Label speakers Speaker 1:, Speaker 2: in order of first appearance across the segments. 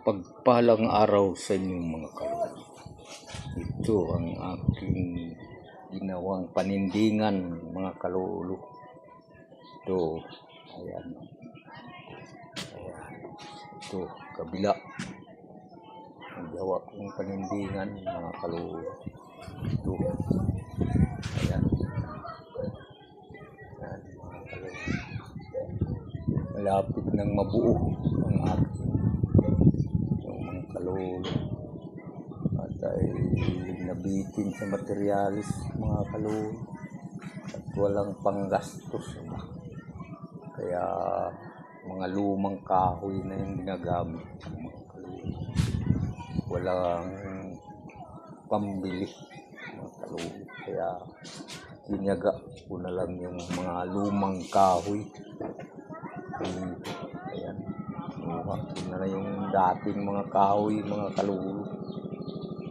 Speaker 1: Mapagpalang araw sa inyong mga kaluluwa. Ito ang aking ginawang panindingan mga kalulu. Ito, ayan. Ayan. Ito, kabila. Ang gawa kong panindingan mga kalulu. Ito. Ayan. Ayan mga kalulu. Malapit nang mabuo ang aking yung kalulu at ay nabitin sa materialis mga kalulu at walang panggastos na. kaya mga lumang kahoy na yung ginagamit mga kalulu walang pambili mga kalulu kaya tinaga ko na lang yung mga lumang kahoy. Ayan Kinuha ko na yung dating mga kahoy, mga kalulu.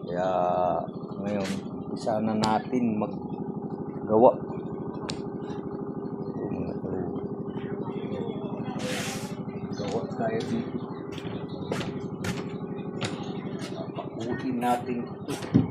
Speaker 1: Kaya ngayon, isa na natin maggawa. Ito mga kalulu. Gawa tayo dito. Papakutin natin ito.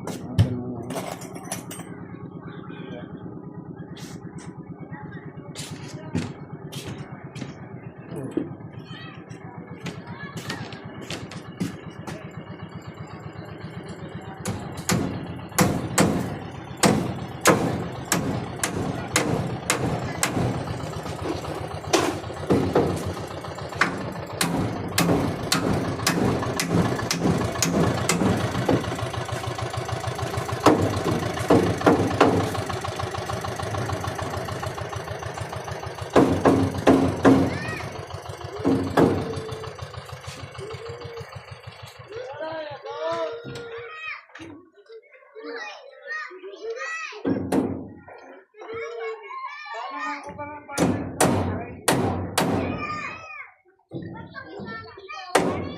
Speaker 1: Thank you.